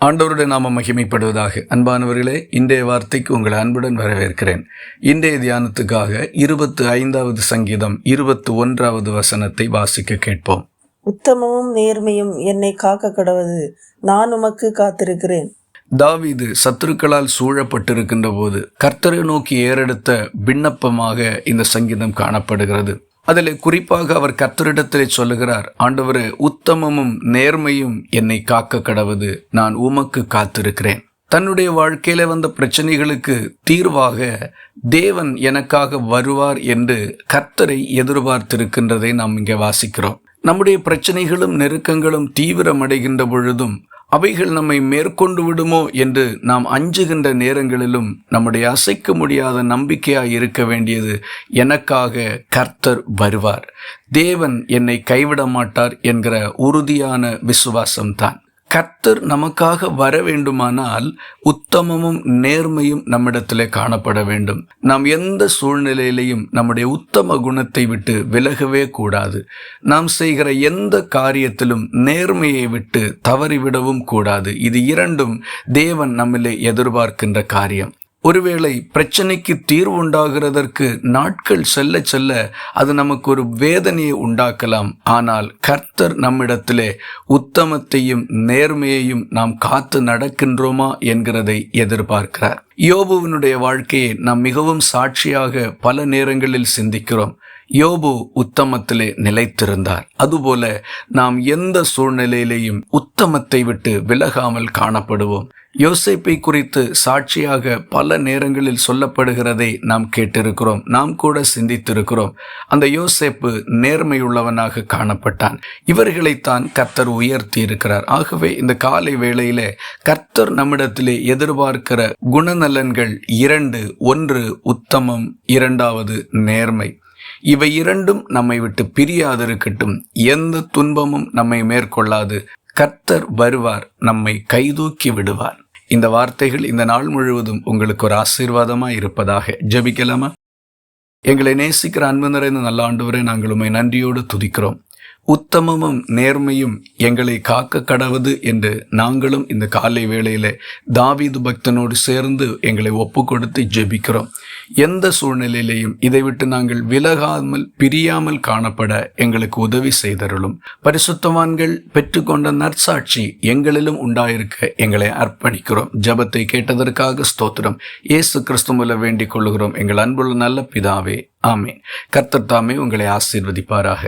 ஆண்டவருடைய நாம மகிமைப்படுவதாக. அன்பானவர்களே இன்றைய வார்த்தைக்கு உங்களை அன்புடன் வரவேற்கிறேன். இன்றைய தியானத்துக்காக இருபத்து ஐந்தாவது சங்கீதம் இருபத்து ஒன்றாவது வசனத்தை வாசிக்க கேட்போம். உத்தமமும் நேர்மையும் என்னை காக்க கடவது. நான் உமக்கு காத்திருக்கிறேன். தாவீது சத்துருக்களால் சூழப்பட்டிருக்கின்ற போது கர்த்தரை நோக்கி ஏறெடுத்த விண்ணப்பமாக இந்த சங்கீதம் காணப்படுகிறது. அதில் குறிப்பாக அவர் கர்த்தரிடத்திலே சொல்லுகிறார் ஆண்டவரே உத்தமமும் நேர்மையும் என்னை காக்க கடவது. நான் உமக்கு காத்திருக்கிறேன். தன்னுடைய வாழ்க்கையில வந்த பிரச்சனைகளுக்கு தீர்வாக தேவன் எனக்காக வருவார் என்று கர்த்தரை எதிர்பார்த்திருக்கின்றதை நாம் இங்கே வாசிக்கிறோம். நம்முடைய பிரச்சனைகளும் நெருக்கங்களும் தீவிரமடைகின்ற பொழுதும் அவைகள் நம்மை மேற்கொண்டு விடுமோ என்று நாம் அஞ்சுகின்ற நேரங்களிலும் நம்முடைய அசைக்க முடியாத நம்பிக்கையாய் இருக்க வேண்டியது எனக்காக கர்த்தர் வருவார். தேவன் என்னை கைவிட மாட்டார் என்கிற உறுதியான விசுவாசம்தான். கர்த்தர் நமக்காக வர வேண்டுமானால் உத்தமமும் நேர்மையும் நம்மிடத்தில் காணப்பட வேண்டும். நாம் எந்த சூழ்நிலையிலையும் நம்முடைய உத்தம குணத்தை விட்டு விலகவே கூடாது. நாம் செய்கிற எந்த காரியத்திலும் நேர்மையை விட்டு தவறிவிடவும் கூடாது. இது இரண்டும் தேவன் நம்மிலே எதிர்பார்க்கின்ற காரியம். ஒருவேளை பிரச்சனைக்கு தீர்வு உண்டாகிறதற்கு நாட்கள் செல்ல செல்ல அது நமக்கு ஒரு வேதனையை உண்டாக்கலாம். ஆனால் கர்த்தர் நம்மிடத்திலே உத்தமத்தையும் நேர்மையையும் நாம் காத்து நடக்கின்றோமா என்கிறதை எதிர்பார்க்கிறார். யோபுவினுடைய வாழ்க்கையை நாம் மிகவும் சாட்சியாக பல நேரங்களில் சிந்திக்கிறோம். யோபு உத்தமத்திலே நிலைத்திருந்தார். அதுபோல நாம் எந்த சூழ்நிலையிலேயும் உத்தமத்தை விட்டு விலகாமல் காணப்படுவோம். யோசேப்பை குறித்து சாட்சியாக பல நேரங்களில் சொல்லப்படுகிறதை நாம் கேட்டிருக்கிறோம். நாம் கூட சிந்தித்திருக்கிறோம். அந்த யோசேப்பு நேர்மையுள்ளவனாக காணப்பட்டான். இவர்களைத்தான் கர்த்தர் உயர்த்தி இருக்கிறார் ஆகவே இந்த காலை வேளையிலே கர்த்தர் நம்மிடத்திலே எதிர்பார்க்கிற குணநலன்கள் இரண்டு ஒன்று உத்தமம் இரண்டாவது நேர்மை. இவை இரண்டும் நம்மை விட்டு பிரியாதிருக்கட்டும். எந்த துன்பமும் நம்மை மேற்கொள்ளாது. கர்த்தர் வருவார் நம்மை கைதூக்கி விடுவார். இந்த வார்த்தைகள் இந்த நாள் முழுவதும் உங்களுக்கு ஒரு ஆசீர்வாதமாக இருப்பதாக ஜபிக்கலாமா? எங்களை நேசிக்கிற அன்பு நிறைந்த நல்ல ஆண்டு நாங்கள் உண்மை நன்றியோடு துதிக்கிறோம். உத்தமமும் நேர்மையும் எங்களை காக்க கடவுது என்று நாங்களும் இந்த காலை வேளையில் தாவீது பக்தனோடு சேர்ந்து எங்களை ஒப்பு கொடுத்து ஜெபிக்கிறோம். எந்த சூழ்நிலையிலையும் இதை விட்டு நாங்கள் விலகாமல் பிரியாமல் காணப்பட எங்களுக்கு உதவி செய்தருளும். பரிசுத்தவான்கள் பெற்றுக்கொண்ட நற்சாட்சி எங்களிலும் உண்டாயிருக்க எங்களை அர்ப்பணிக்கிறோம். ஜபத்தை கேட்டதற்காக ஸ்தோத்திரம். இயேசு கிறிஸ்துமுல வேண்டிக் கொள்கிறோம் எங்கள் அன்புள்ள நல்ல பிதாவே ஆமே கர்த்தர் தாமே உங்களை ஆசீர்வதிப்பாராக.